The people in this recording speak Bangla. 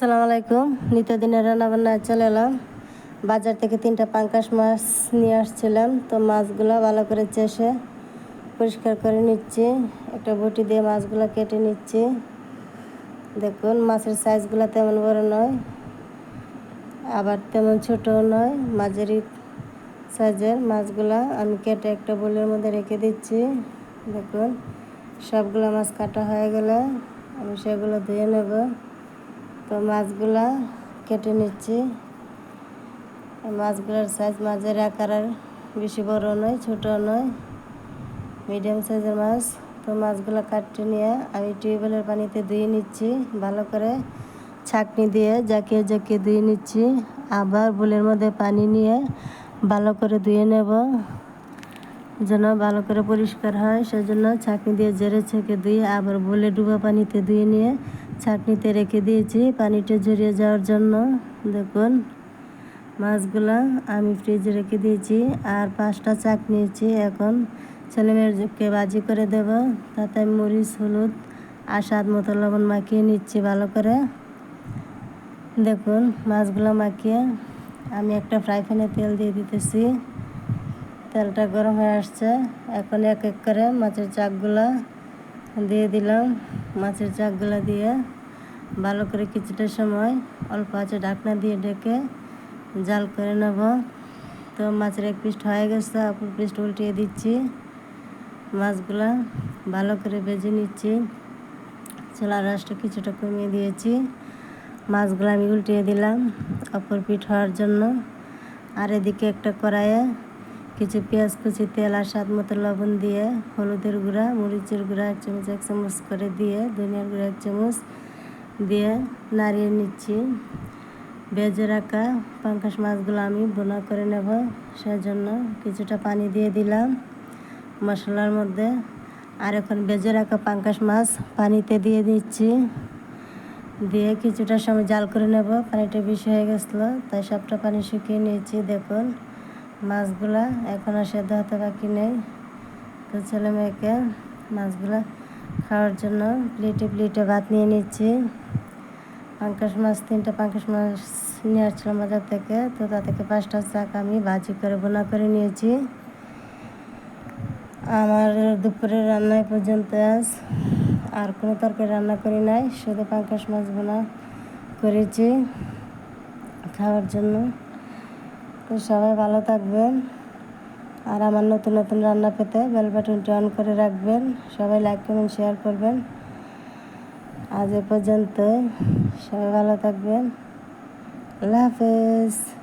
আসসালামু আলাইকুম। নিত্যদিনের রান্নাবান্না চলে এলাম। বাজার থেকে তিনটা পাঙ্কাশ মাছ নিয়ে আসছিলাম। তো মাছগুলো ভালো করে চেষে পরিষ্কার করে নিচ্ছি। একটা বটি দিয়ে মাছগুলো কেটে নিচ্ছি। দেখুন, মাছের সাইজগুলো তেমন বড় নয়, আবার তেমন ছোটও নয়। মাঝারি সাইজের মাছগুলা আমি কেটে একটা বোলের মধ্যে রেখে দিচ্ছি। দেখুন, সবগুলো মাছ কাটা হয়ে গেলে আমি সেগুলো ধুয়ে নেব। তো মাছগুলা কেটে নিচ্ছি। মাছগুলোর সাইজ মাছের আকার আর বেশি বড় নয় ছোট নয় মিডিয়াম সাইজের মাছ। তো মাছগুলো কাটতে নিয়ে আমি টিউবওয়েলের পানিতে ধুয়ে নিচ্ছি, ভালো করে ছাকনি দিয়ে জাকিয়ে জাকিয়ে ধুয়ে নিচ্ছি। আবার বুলের মধ্যে পানি নিয়ে ভালো করে ধুয়ে নেব, যেন ভালো করে পরিষ্কার হয়। সেজন্য ছাঁকনি দিয়ে জেরে ছেঁকে ধুয়ে আবার বলে ডুবা পানিতে ধুয়ে নিয়ে ছাঁকনিতে রেখে দিয়েছি। পানিটা ঝরিয়ে যাওয়ার জন্য দেখুন, মাছগুলা আমি ফ্রিজে রেখে দিয়েছি। আর পাঁচটা চাক নিয়েছি। এখন ছেলেমেয়েকে বাজি করে দেব। তাতে আমি মরিচ, হলুদ আর স্বাদ মতো লবণ মাখিয়ে নিচ্ছি ভালো করে। দেখুন, মাছগুলো মাখিয়ে আমি একটা ফ্রাই প্যানে তেল দিয়ে দিতেছি। তেলটা গরম হয়ে আসছে। এখন এক এক করে মাছের চাকগুলো দিয়ে দিলাম। মাছের চাকগুলো দিয়ে ভালো করে কিছুটা সময় অল্প আছে ঢাকনা দিয়ে ডেকে জাল করে নেব। তো মাছের এক পিস হয়ে গেছে, অপর পিস উল্টিয়ে দিচ্ছি। মাছগুলা ভালো করে ভেজে নিচ্ছি। চোলার রাসটা কিছুটা কমিয়ে দিয়েছি। মাছগুলো আমি উল্টিয়ে দিলাম অপর পিঠ হওয়ার জন্য। আর এদিকে একটা কড়াইয়ে কিছু পেঁয়াজ কুচি, তেল আর স্বাদ মতো লবণ দিয়ে হলুদের গুঁড়া, মরিচের গুঁড়া এক চামচ এক চামচ করে দিয়ে ধনিয়ার গুঁড়া এক চামচ দিয়ে নাড়িয়ে নিচ্ছি। ভেজে রাখা পাঙ্কাশ মাছগুলো আমি বোনা করে নেব, সেজন্য কিছুটা পানি দিয়ে দিলাম। মশলার মধ্যে আর এখন ভেজে রাখা পাঙ্কাশ মাছ পানিতে দিয়ে দিচ্ছি। দিয়ে কিছুটা সময় জাল করে নেব, পানিটা বেশি হয়ে গেছিল, তাই সবটা পানি শুকিয়ে নিয়েছি, দেখুন। মাছগুলা এখন আর সেদ্ধ হতে বাকি নেই। তো ছেলে মেয়েকে মাছগুলা খাওয়ার জন্য প্লেটে প্লেটে ভাত নিয়ে নিচ্ছি। পাঙ্কাশ মাছ, তিনটা পাঙ্কাশ মাছ নিয়ে আসছিলাম বাজার থেকে। তো তা থেকে পাঁচটা চাক আমি ভাজি করে বোনা করে নিয়েছি। আমার দুপুরের রান্নায় পর্যন্ত আজ আর কোনো তরকারি রান্না করি নাই। শুধু পাঙ্কাশ মাছ বোনা করেছি খাওয়ার জন্য। সবাই ভালো থাকবেন। আর আমার নতুন নতুন রান্না পেতে বেল বাটনটি অন করে রাখবেন। সবাই লাইক কমেন্ট শেয়ার করবেন। আজ এ পর্যন্ত সবাই ভালো থাকবেন। আল্লাহ হাফেজ।